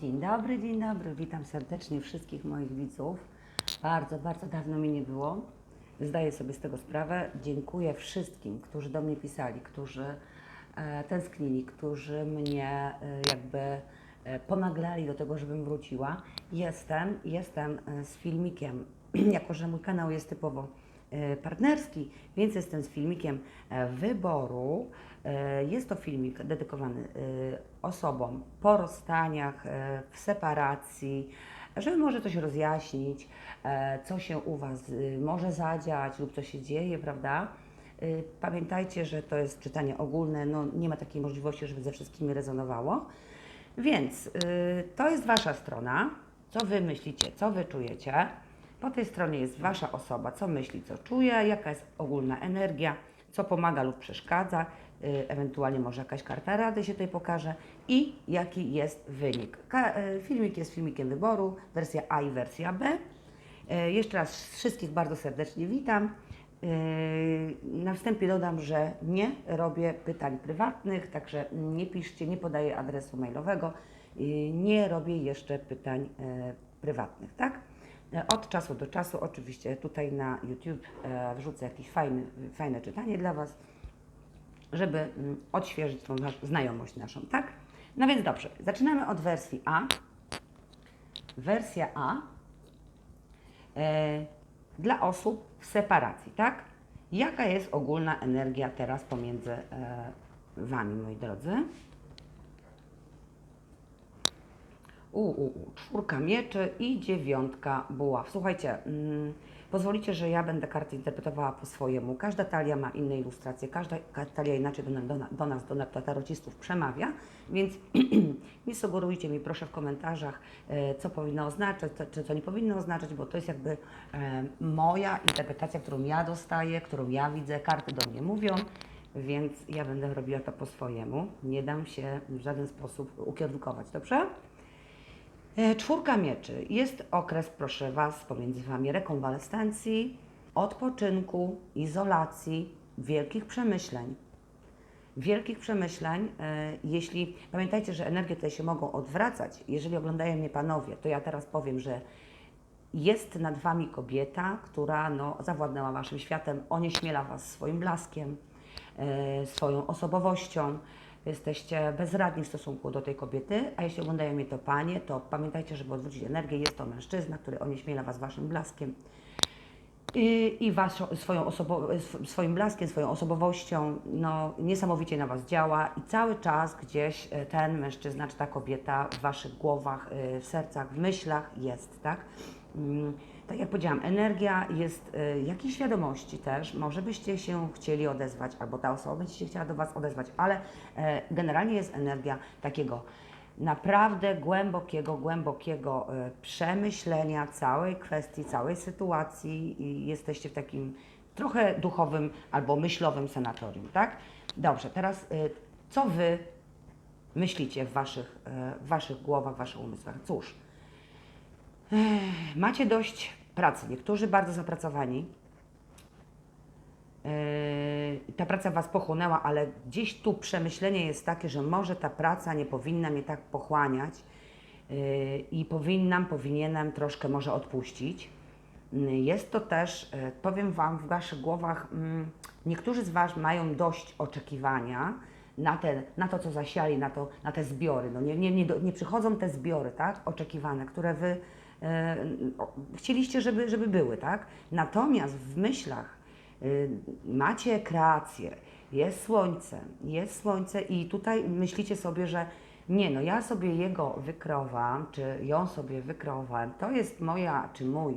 Dzień dobry, dzień dobry. Witam serdecznie wszystkich moich widzów. Bardzo, bardzo dawno mi nie było. Zdaję sobie z tego sprawę. Dziękuję wszystkim, którzy do mnie pisali, którzy e, tęsknili, którzy mnie e, jakby e, ponaglali do tego, żebym wróciła. Jestem, jestem e, z filmikiem, jako że mój kanał jest typowo partnerski, więc jestem z filmikiem e, wyboru. E, Jest to filmik dedykowany e, osobom po rozstaniach, e, w separacji, żeby może coś rozjaśnić, e, co się u Was y, może zadziać lub co się dzieje, prawda? Pamiętajcie, że to jest czytanie ogólne, no nie ma takiej możliwości, żeby ze wszystkimi rezonowało. Więc y, to jest Wasza strona, co Wy myślicie, co Wy czujecie. Po tej stronie jest Wasza osoba, co myśli, co czuje, jaka jest ogólna energia, co pomaga lub przeszkadza, y, ewentualnie może jakaś karta rady się tutaj pokaże i jaki jest wynik. Y, filmik jest filmikiem wyboru, wersja A i wersja B. Y, Jeszcze raz wszystkich bardzo serdecznie witam. Na wstępie dodam, że nie robię pytań prywatnych, także nie piszcie, nie podaję adresu mailowego, nie robię jeszcze pytań prywatnych, tak? Od czasu do czasu oczywiście tutaj na YouTube e, wrzucę jakieś fajne, fajne czytanie dla Was, żeby mm, odświeżyć tą znajomość naszą, tak? No więc dobrze, zaczynamy od wersji A. Wersja A e, dla osób w separacji, tak? Jaka jest ogólna energia teraz pomiędzy e, Wami, moi drodzy? U, u, u, czwórka mieczy i dziewiątka buław. Słuchajcie, mm, pozwolicie, że ja będę karty interpretowała po swojemu. Każda talia ma inne ilustracje, każda ka- talia inaczej do, do, do nas, do, do tarocistów przemawia, więc nie sugerujcie mi proszę w komentarzach, e, co powinno oznaczać, czy co nie powinno oznaczać, bo to jest jakby e, moja interpretacja, którą ja dostaję, którą ja widzę, karty do mnie mówią. Więc ja będę robiła to po swojemu. Nie dam się w żaden sposób ukierunkować, dobrze? E, Czwórka mieczy. Jest okres, proszę Was, pomiędzy Wami rekonwalescencji, odpoczynku, izolacji, wielkich przemyśleń. Wielkich przemyśleń, e, jeśli pamiętajcie, że energie tutaj się mogą odwracać. Jeżeli oglądają mnie panowie, to ja teraz powiem, że jest nad Wami kobieta, która no, zawładnęła Waszym światem, onieśmiela Was swoim blaskiem, e, swoją osobowością. Jesteście bezradni w stosunku do tej kobiety, a jeśli oglądają mnie to panie, to pamiętajcie, żeby odwrócić energię, jest to mężczyzna, który onieśmiela Was Waszym blaskiem. I, i swoją osobo, sw- swoim blaskiem, swoją osobowością, no, niesamowicie na Was działa i cały czas gdzieś e, ten mężczyzna czy ta kobieta w Waszych głowach, e, w sercach, w myślach jest, tak? Tak jak powiedziałam, energia jest e, jakiejś świadomości też, może byście się chcieli odezwać, albo ta osoba będzie się chciała do Was odezwać, ale e, generalnie jest energia takiego naprawdę głębokiego, głębokiego e, przemyślenia całej kwestii, całej sytuacji i jesteście w takim trochę duchowym albo myślowym sanatorium, tak? Dobrze, teraz co Wy myślicie w Waszych, w waszych głowach, w Waszych umysłach? Cóż, macie dość pracy, niektórzy bardzo zapracowani, Yy, ta praca Was pochłonęła, ale gdzieś tu przemyślenie jest takie, że może ta praca nie powinna mnie tak pochłaniać yy, i powinnam, powinienem troszkę może odpuścić. Yy, Jest to też, yy, powiem Wam, w Waszych głowach, mm, niektórzy z Was mają dość oczekiwania na, te, na to, co zasiali, na, to, na te zbiory. No nie, nie, nie, nie przychodzą te zbiory, tak, oczekiwane, które Wy chcieliście, żeby, żeby były, tak? Natomiast w myślach y, macie kreację, jest słońce, jest słońce i tutaj myślicie sobie, że nie, no ja sobie jego wykreowałam, czy ją sobie wykreowałem, to jest moja, czy mój,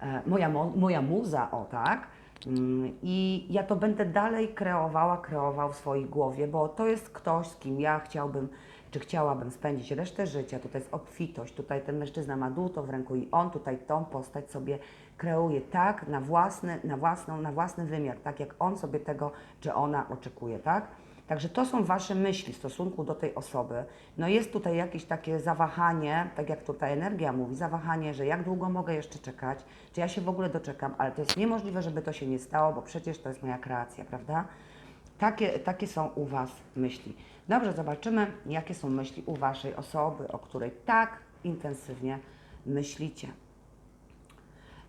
e, moja, mo- moja muza, o tak, Mm, i ja to będę dalej kreowała, kreował w swojej głowie, bo to jest ktoś, z kim ja chciałbym, czy chciałabym spędzić resztę życia. Tutaj jest obfitość, tutaj ten mężczyzna ma dłuto w ręku i on tutaj tą postać sobie kreuje tak na własny, na własną, na własny wymiar, tak jak on sobie tego, czy ona oczekuje, tak? Także to są Wasze myśli w stosunku do tej osoby. No jest tutaj jakieś takie zawahanie, tak jak tutaj energia mówi, zawahanie, że jak długo mogę jeszcze czekać, czy ja się w ogóle doczekam, ale to jest niemożliwe, żeby to się nie stało, bo przecież to jest moja kreacja, prawda? Takie, takie są u Was myśli. Dobrze, zobaczymy, jakie są myśli u Waszej osoby, o której tak intensywnie myślicie.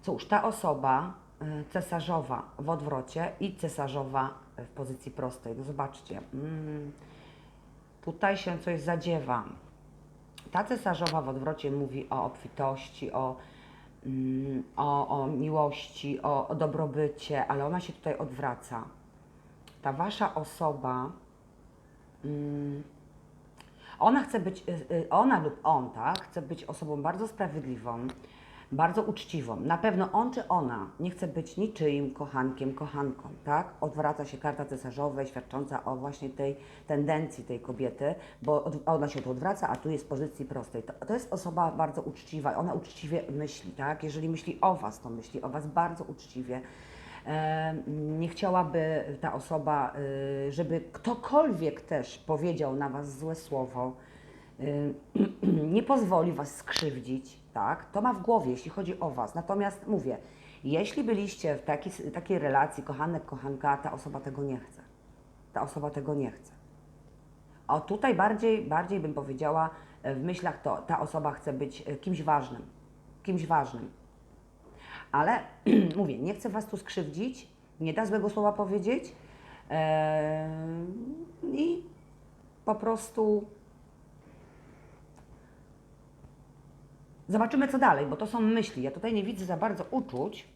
Cóż, ta osoba y, cesarzowa w odwrocie i cesarzowa w pozycji prostej. No zobaczcie, mm, tutaj się coś zadziewa. Ta cesarzowa w odwrocie mówi o obfitości, o, mm, o, o miłości, o, o dobrobycie, ale ona się tutaj odwraca. Ta wasza osoba, ona chce być, y, y, ona lub on, tak, chce być osobą bardzo sprawiedliwą, bardzo uczciwą. Na pewno on czy ona nie chce być niczyim kochankiem, kochanką, tak? Odwraca się karta cesarzowa świadcząca o właśnie tej tendencji tej kobiety, bo ona się tu odwraca, a tu jest w pozycji prostej. To, to jest osoba bardzo uczciwa, ona uczciwie myśli, tak? Jeżeli myśli o Was, to myśli o Was bardzo uczciwie. Nie chciałaby ta osoba, y, żeby ktokolwiek też powiedział na Was złe słowo, y, nie pozwoli Was skrzywdzić, tak? To ma w głowie, jeśli chodzi o Was. Natomiast mówię, jeśli byliście w takiej, takiej relacji kochanek, kochanka, ta osoba tego nie chce. Ta osoba tego nie chce. A tutaj bardziej, bardziej bym powiedziała, e, w myślach to ta osoba chce być e, kimś ważnym. Kimś ważnym. Ale mówię, nie chcę Was tu skrzywdzić, nie da złego słowa powiedzieć e, i po prostu zobaczymy co dalej, bo to są myśli. Ja tutaj nie widzę za bardzo uczuć.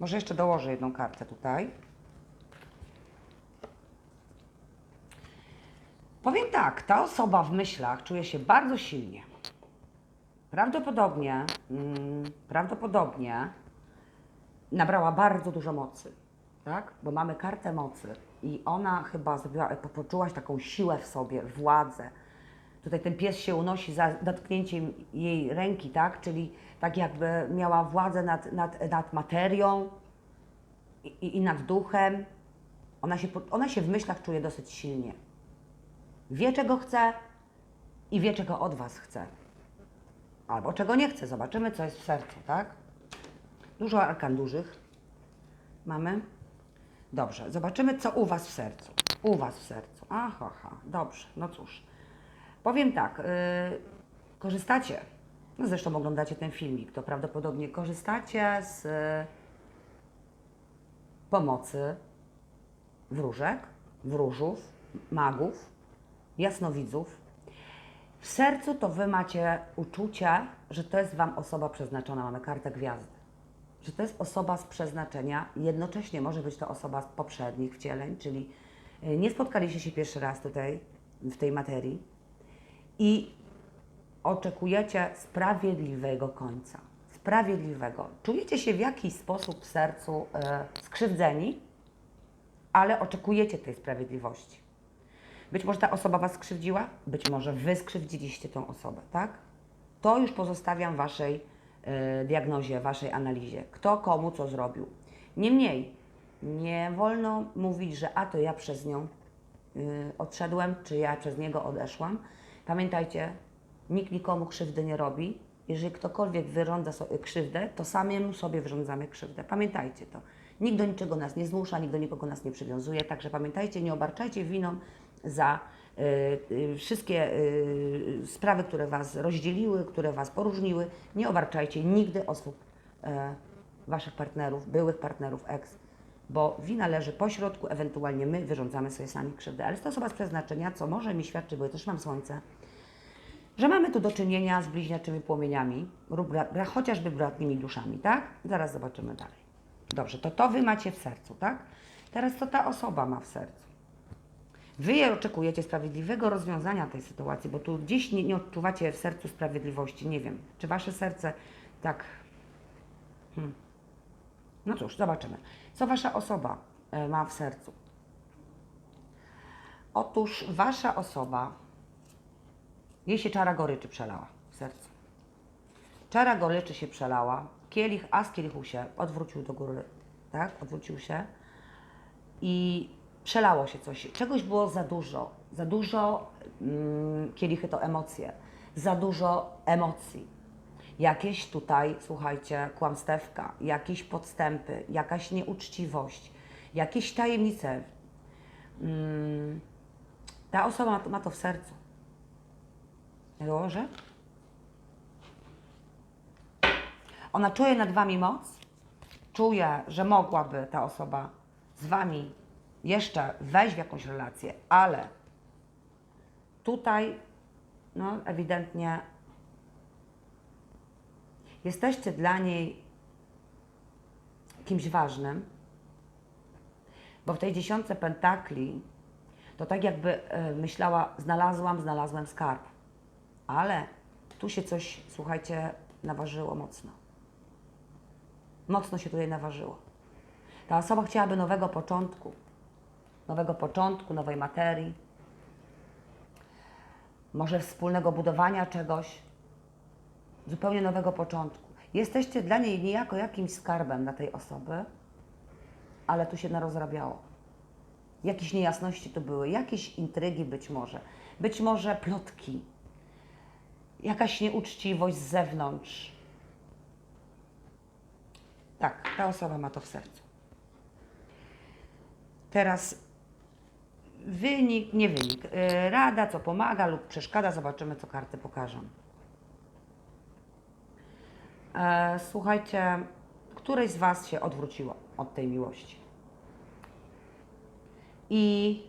Może jeszcze dołożę jedną kartę tutaj. Powiem tak, ta osoba w myślach czuje się bardzo silnie. Prawdopodobnie, mm, prawdopodobnie nabrała bardzo dużo mocy, tak? Bo mamy kartę mocy i ona chyba zrobiła, po- poczułaś taką siłę w sobie, władzę. Tutaj ten pies się unosi za dotknięciem jej ręki, tak? Czyli tak jakby miała władzę nad, nad, nad materią i, i- i nad duchem. Ona się, ona się w myślach czuje dosyć silnie. Wie, czego chce i wie, czego od Was chce. Albo czego nie chce. Zobaczymy, co jest w sercu, tak? Dużo arkan dużych mamy. Dobrze, zobaczymy, co u Was w sercu. U Was w sercu. Aha, aha, dobrze, no cóż. Powiem tak, yy, korzystacie, no zresztą oglądacie ten filmik, to prawdopodobnie korzystacie z yy, pomocy wróżek, wróżów, magów, jasnowidzów, w sercu to Wy macie uczucie, że to jest Wam osoba przeznaczona. Mamy kartę gwiazdy. Że to jest osoba z przeznaczenia. Jednocześnie może być to osoba z poprzednich wcieleń, czyli y, nie spotkaliście się pierwszy raz tutaj w tej materii i oczekujecie sprawiedliwego końca. Sprawiedliwego. Czujecie się w jakiś sposób w sercu e, skrzywdzeni, ale oczekujecie tej sprawiedliwości. Być może ta osoba Was skrzywdziła, być może Wy skrzywdziliście tą osobę, tak? To już pozostawiam Waszej e, diagnozie, Waszej analizie. Kto komu co zrobił. Niemniej, nie wolno mówić, że a to ja przez nią y, odszedłem, czy ja przez niego odeszłam. Pamiętajcie, nikt nikomu krzywdy nie robi. Jeżeli ktokolwiek wyrządza sobie krzywdę, to samemu sobie wyrządzamy krzywdę. Pamiętajcie to. Nikt do niczego nas nie zmusza, nikt do nikogo nas nie przywiązuje, także pamiętajcie, nie obarczajcie winą za y, y, wszystkie y, sprawy, które Was rozdzieliły, które Was poróżniły. Nie obarczajcie nigdy osób, e, Waszych partnerów, byłych partnerów, ex, bo wina leży po środku, ewentualnie my wyrządzamy sobie sami krzywdę. Ale jest to osoba z przeznaczenia, co może mi świadczy, bo ja też mam słońce, że mamy tu do czynienia z bliźniaczymi płomieniami, lub chociażby bratnimi duszami, tak? Zaraz zobaczymy dalej. Dobrze, to to Wy macie w sercu, tak? Teraz co ta osoba ma w sercu? Wy oczekujecie sprawiedliwego rozwiązania tej sytuacji, bo tu gdzieś nie, nie odczuwacie w sercu sprawiedliwości. Nie wiem, czy Wasze serce tak... Hmm. No cóż, zobaczymy. Co Wasza osoba e, ma w sercu? Otóż Wasza osoba, jej się czara goryczy przelała w sercu. Czara goryczy się przelała, kielich, a z kielichu się odwrócił do góry, tak? Odwrócił się i przelało się coś. Czegoś było za dużo. Za dużo, mm, kielichy to emocje, za dużo emocji. Jakieś tutaj, słuchajcie, kłamstewka, jakieś podstępy, jakaś nieuczciwość, jakieś tajemnice. Mm, ta osoba ma to, ma to w sercu. Dołożę? Ona czuje nad Wami moc, czuje, że mogłaby ta osoba z Wami jeszcze wejść w jakąś relację, ale tutaj, no ewidentnie, jesteście dla niej kimś ważnym, bo w tej dziesiątce pentakli to tak jakby e, myślała, znalazłam, znalazłem skarb. Ale tu się coś, słuchajcie, naważyło mocno. Mocno się tutaj naważyło. Ta osoba chciałaby nowego początku. Nowego początku, nowej materii. Może wspólnego budowania czegoś. Zupełnie nowego początku. Jesteście dla niej niejako jakimś skarbem dla tej osoby, ale tu się narozrabiało. Jakieś niejasności tu były, jakieś intrygi być może, być może plotki, jakaś nieuczciwość z zewnątrz. Tak, ta osoba ma to w sercu. Teraz wynik, nie wynik, yy, rada, co pomaga lub przeszkadza, zobaczymy, co karty pokażą. E, słuchajcie, któreś z Was się odwróciło od tej miłości. I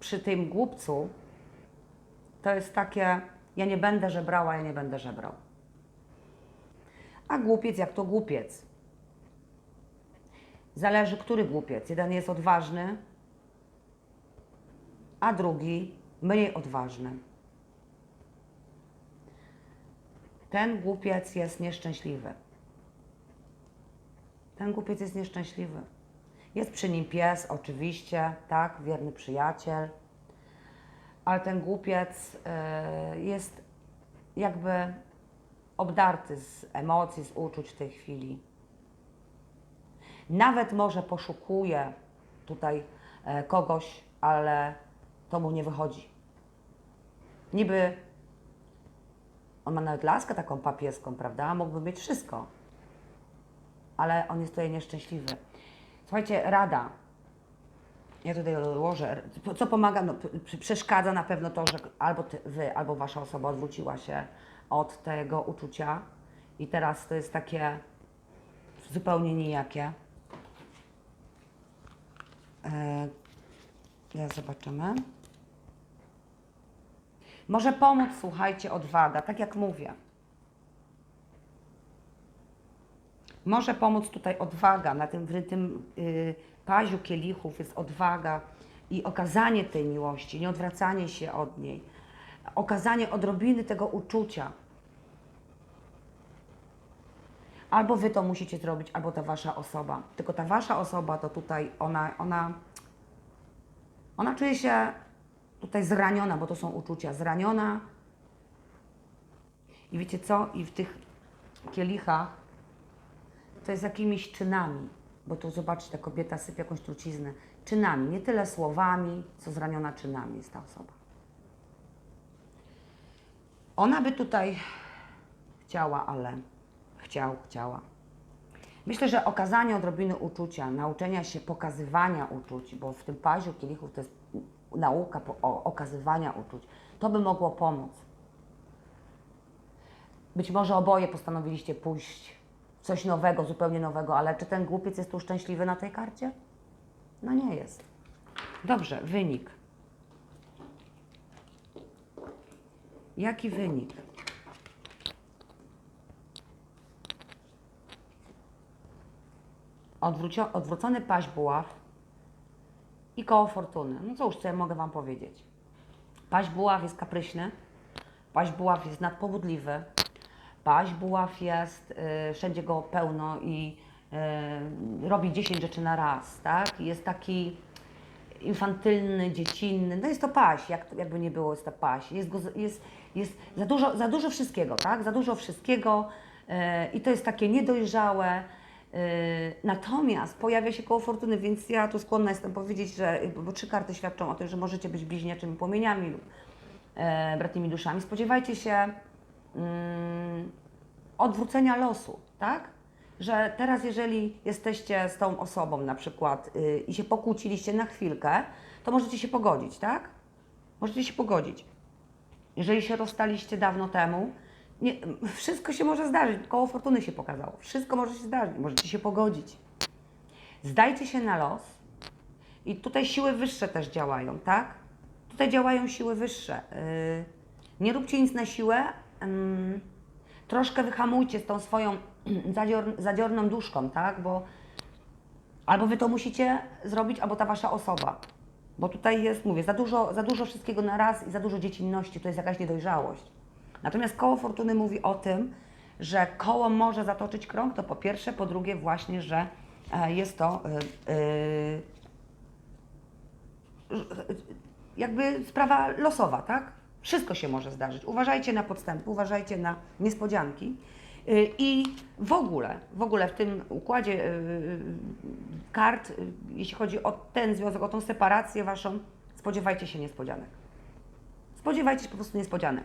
przy tym głupcu to jest takie, ja nie będę żebrała, ja nie będę żebrał. A głupiec jak to głupiec. Zależy, który głupiec. Jeden jest odważny, a drugi mniej odważny. Ten głupiec jest nieszczęśliwy. Ten głupiec jest nieszczęśliwy. Jest przy nim pies, oczywiście, tak, wierny przyjaciel, ale ten głupiec y, jest jakby obdarty z emocji, z uczuć w tej chwili. Nawet może poszukuje tutaj e, kogoś, ale to mu nie wychodzi. Niby on ma nawet laskę taką papieską, prawda? Mógłby mieć wszystko, ale on jest tutaj nieszczęśliwy. Słuchajcie, rada. Ja tutaj odłożę. Co pomaga? No, przeszkadza na pewno to, że albo ty, wy, albo wasza osoba odwróciła się od tego uczucia i teraz to jest takie zupełnie nijakie. Ja zobaczymy. Może pomóc, słuchajcie, odwaga, tak jak mówię. Może pomóc tutaj odwaga. Na tym, w tym y, paziu kielichów jest odwaga i okazanie tej miłości, nie odwracanie się od niej. Okazanie odrobiny tego uczucia. Albo wy to musicie zrobić, albo ta wasza osoba. Tylko ta wasza osoba to tutaj ona, ona, ona czuje się tutaj zraniona, bo to są uczucia. Zraniona. I wiecie co? I w tych kielichach to jest jakimiś czynami, bo tu zobaczcie, ta kobieta sypie jakąś truciznę. Czynami, nie tyle słowami, co zraniona czynami jest ta osoba. Ona by tutaj chciała, ale chciał, chciała. Myślę, że okazanie odrobiny uczucia, nauczenia się pokazywania uczuć, bo w tym paziu kielichów to jest nauka okazywania uczuć, to by mogło pomóc. Być może oboje postanowiliście pójść coś nowego, zupełnie nowego, ale czy ten głupiec jest tu szczęśliwy na tej karcie? No nie jest. Dobrze, wynik. Jaki wynik? Odwrócony paź buław i koło fortuny. No cóż, co ja mogę Wam powiedzieć? Paź buław jest kapryśny, paź buław jest nadpobudliwy, paź buław jest, y, wszędzie go pełno i y, robi 10 rzeczy na raz, tak? Jest taki infantylny, dziecinny, no jest to paś, jak, jakby nie było, jest to paś. Jest, go, jest, jest za, dużo, za dużo wszystkiego, tak? Za dużo wszystkiego y, i to jest takie niedojrzałe, Natomiast pojawia się koło fortuny, więc ja tu skłonna jestem powiedzieć, że bo trzy karty świadczą o tym, że możecie być bliźniaczymi płomieniami lub e, bratnimi duszami. Spodziewajcie się mm, odwrócenia losu, tak? że teraz jeżeli jesteście z tą osobą na przykład yy, i się pokłóciliście na chwilkę, to możecie się pogodzić, tak? Możecie się pogodzić. Jeżeli się rozstaliście dawno temu, nie, wszystko się może zdarzyć. Koło fortuny się pokazało. Wszystko może się zdarzyć. Możecie się pogodzić. Zdajcie się na los. I tutaj siły wyższe też działają, tak? Tutaj działają siły wyższe. Yy, nie róbcie nic na siłę. Ym, troszkę wyhamujcie z tą swoją zadzior, zadziorną duszką, tak? Bo albo wy to musicie zrobić, albo ta wasza osoba. Bo tutaj jest, mówię, za dużo, za dużo wszystkiego na raz i za dużo dziecinności, to jest jakaś niedojrzałość. Natomiast koło fortuny mówi o tym, że koło może zatoczyć krąg, to po pierwsze, po drugie właśnie, że e, jest to e, e, jakby sprawa losowa, tak? Wszystko się może zdarzyć. Uważajcie na podstępy, uważajcie na niespodzianki. I w ogóle, w ogóle w tym układzie kart, jeśli chodzi o ten związek, o tą separację waszą, spodziewajcie się niespodzianek. Spodziewajcie się po prostu niespodzianek.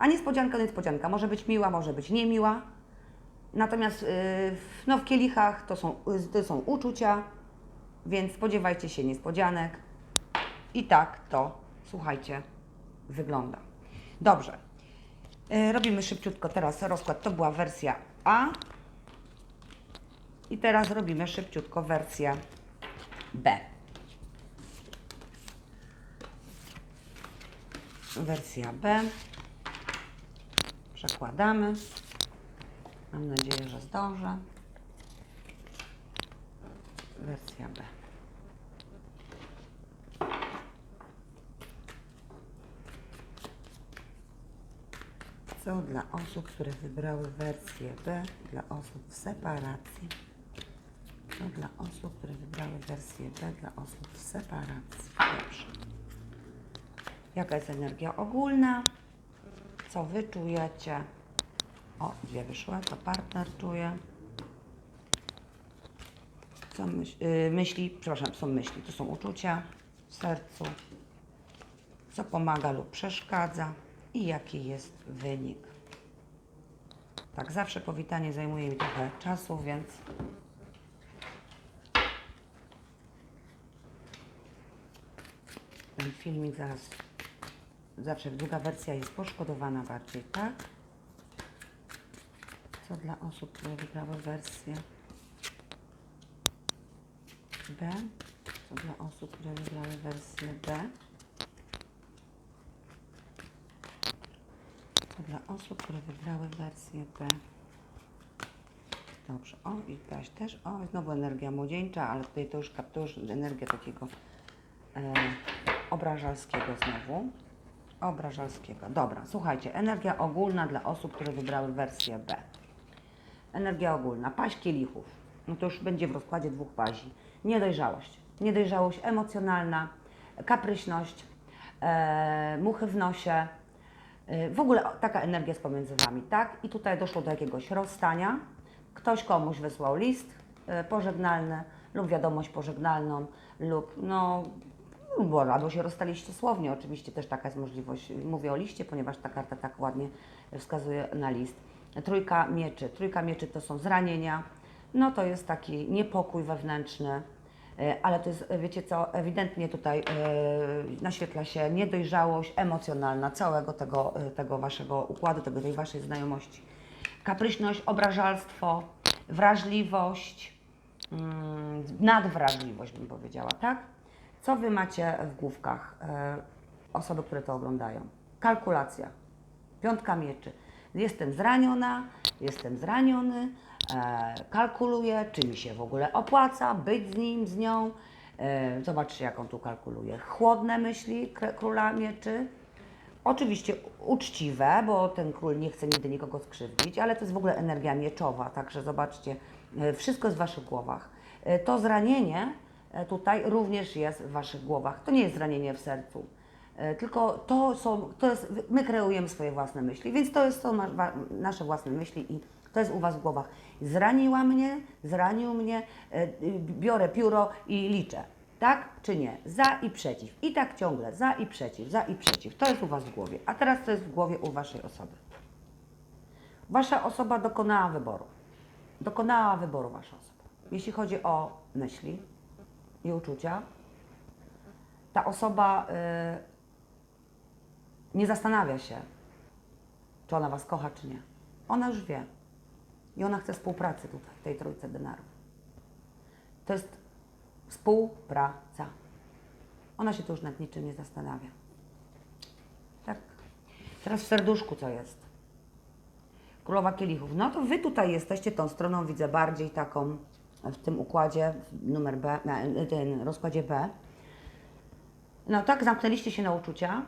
A niespodzianka niespodzianka. Może być miła, może być niemiła. Natomiast y, no, w kielichach to są, y, to są uczucia, więc spodziewajcie się niespodzianek. I tak to, słuchajcie, wygląda. Dobrze. Y, Robimy szybciutko teraz rozkład. To była wersja A. I teraz robimy szybciutko wersję B. Wersja B. Przekładamy. Mam nadzieję, że zdążę. Wersja B. Co dla osób, które wybrały wersję B, dla osób w separacji. Co dla osób, które wybrały wersję B, dla osób w separacji. Dobrze. Jaka jest energia ogólna? Co wy czujecie? O, dwie wyszły, to partner czuje. Co myśl, yy, myśli, przepraszam, są myśli, to są uczucia w sercu. Co pomaga lub przeszkadza i jaki jest wynik. Tak, zawsze powitanie zajmuje mi trochę czasu, więc ten filmik zaraz, zawsze druga wersja jest poszkodowana bardziej, tak? Co dla osób, które wybrały wersję B? Co dla osób, które wybrały wersję B? Co dla osób, które wybrały wersję B? Dobrze. O, i Baś też. O, znowu energia młodzieńcza, ale tutaj to już, to już energia takiego e, obrażalskiego znowu. Obrażalskiego. Dobra, słuchajcie. Energia ogólna dla osób, które wybrały wersję B. Energia ogólna. Paść kielichów. No to już będzie w rozkładzie dwóch pazi. Niedojrzałość. Niedojrzałość emocjonalna, kapryśność, e, muchy w nosie. E, w ogóle taka energia jest pomiędzy Wami, tak? I tutaj doszło do jakiegoś rozstania. Ktoś komuś wysłał list e, pożegnalny lub wiadomość pożegnalną lub no bo albo się rozstaliście słownie, oczywiście też taka jest możliwość. Mówię o liście, ponieważ ta karta tak ładnie wskazuje na list. Trójka mieczy. Trójka mieczy to są zranienia. No to jest taki niepokój wewnętrzny, e, ale to jest, wiecie co, ewidentnie tutaj e, naświetla się niedojrzałość emocjonalna całego tego, e, tego waszego układu, tego, tej waszej znajomości. Kapryśność, obrażalstwo, wrażliwość, mm, nadwrażliwość bym powiedziała, tak? Co Wy macie w główkach e, osoby, które to oglądają? Kalkulacja. Piątka mieczy. Jestem zraniona, jestem zraniony, e, kalkuluję, czy mi się w ogóle opłaca być z nim, z nią. E, zobaczcie, jak on tu kalkuluje. Chłodne myśli kr- króla mieczy. Oczywiście uczciwe, bo ten król nie chce nigdy nikogo skrzywdzić, ale to jest w ogóle energia mieczowa, także zobaczcie, wszystko jest w Waszych głowach. To zranienie tutaj również jest w Waszych głowach. To nie jest zranienie w sercu, e, tylko to są, to jest, my kreujemy swoje własne myśli, więc to jest, wa- nasze własne myśli i to jest u Was w głowach. Zraniła mnie, zranił mnie, e, biorę pióro i liczę. Tak czy nie? Za i przeciw. I tak ciągle. Za i przeciw, za i przeciw. To jest u Was w głowie. A teraz to jest w głowie u Waszej osoby. Wasza osoba dokonała wyboru. dokonała wyboru Wasza osoba. Jeśli chodzi o myśli i uczucia, ta osoba y, nie zastanawia się, czy ona Was kocha, czy nie. Ona już wie. I ona chce współpracy tutaj, w tej trójce denarów. To jest współpraca. Ona się tu już nad niczym nie zastanawia. Tak. Teraz w serduszku co jest? Królowa kielichów. No to Wy tutaj jesteście tą stroną, widzę bardziej taką w tym układzie numer B, na rozkładzie B. No tak, zamknęliście się na uczucia.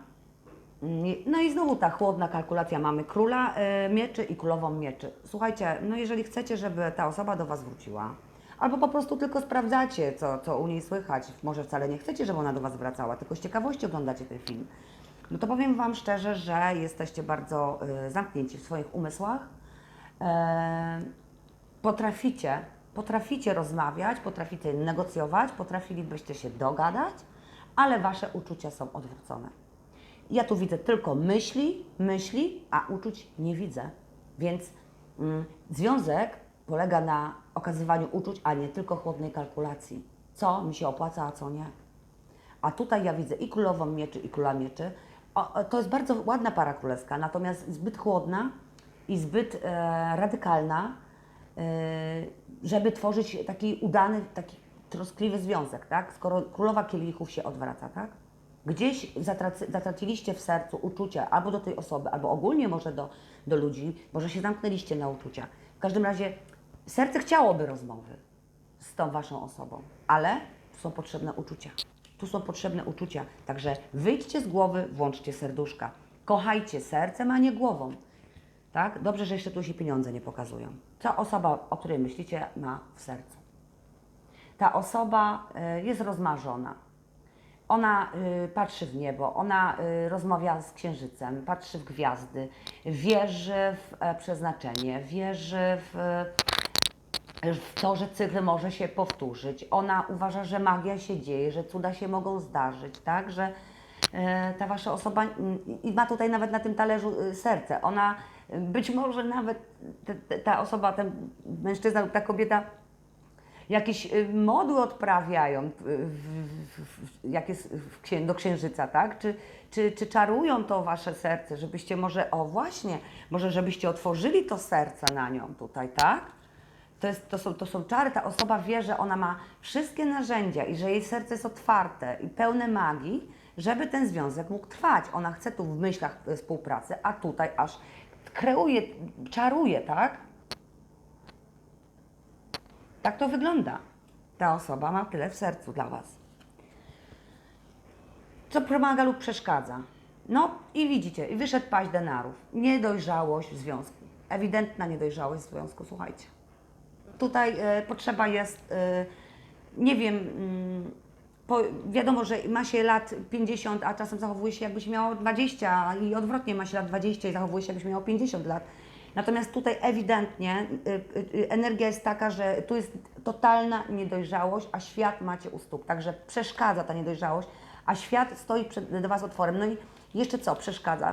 Mm, No i znowu ta chłodna kalkulacja. Mamy króla y, mieczy i królową mieczy. Słuchajcie, no jeżeli chcecie, żeby ta osoba do Was wróciła, albo po prostu tylko sprawdzacie, co, co u niej słychać, może wcale nie chcecie, żeby ona do Was wracała, tylko z ciekawości oglądacie ten film, no to powiem Wam szczerze, że jesteście bardzo y, zamknięci w swoich umysłach. E, potraficie, potraficie rozmawiać, potraficie negocjować, potrafilibyście się dogadać, ale Wasze uczucia są odwrócone. Ja tu widzę tylko myśli, myśli, a uczuć nie widzę. Więc mm, związek polega na okazywaniu uczuć, a nie tylko chłodnej kalkulacji. Co mi się opłaca, a co nie. A tutaj ja widzę i królową mieczy, i króla mieczy. O, o, to jest bardzo ładna para królewska, natomiast zbyt chłodna i zbyt e, radykalna, e, żeby tworzyć taki udany, taki troskliwy związek, tak? Skoro królowa kielichów się odwraca, tak? Gdzieś zatraciliście w sercu uczucia albo do tej osoby, albo ogólnie może do, do ludzi, może się zamknęliście na uczucia. W każdym razie serce chciałoby rozmowy z tą waszą osobą, ale tu są potrzebne uczucia. Tu są potrzebne uczucia. Także wyjdźcie z głowy, włączcie serduszka. Kochajcie sercem, a nie głową. Tak? Dobrze, że jeszcze tu się pieniądze nie pokazują. Co osoba, o której myślicie, ma w sercu. Ta osoba y, jest rozmarzona. Ona y, patrzy w niebo, ona y, rozmawia z księżycem, patrzy w gwiazdy, wierzy w e, przeznaczenie, wierzy w, w to, że cykl może się powtórzyć. Ona uważa, że magia się dzieje, że cuda się mogą zdarzyć, tak? Że e, ta wasza osoba i ma tutaj nawet na tym talerzu serce. Ona być może nawet ta osoba, ten mężczyzna lub ta kobieta jakieś y, modły odprawiają, jak jest do księżyca, tak? Czy, czy, czy czarują to wasze serce, żebyście może, o właśnie, może żebyście otworzyli to serce na nią tutaj, tak? To, jest, to, są, to są czary, ta osoba wie, że ona ma wszystkie narzędzia i że jej serce jest otwarte i pełne magii, żeby ten związek mógł trwać. Ona chce tu w myślach współpracy, a tutaj aż kreuje, czaruje, tak? Tak to wygląda. Ta osoba ma tyle w sercu dla Was. Co pomaga lub przeszkadza? No i widzicie, i wyszedł paść denarów. Niedojrzałość w związku. Ewidentna niedojrzałość w związku, słuchajcie. Tutaj e, potrzeba jest, e, nie wiem, mm, po, wiadomo, że ma się lat 50, a czasem zachowuje się jakbyś miało 20 i odwrotnie ma się lat 20 i zachowuje się jakbyś miało 50 lat. Natomiast tutaj ewidentnie y, y, y, energia jest taka, że tu jest totalna niedojrzałość, a świat macie u stóp. Także przeszkadza ta niedojrzałość, a świat stoi przed Was otworem. No i jeszcze co przeszkadza?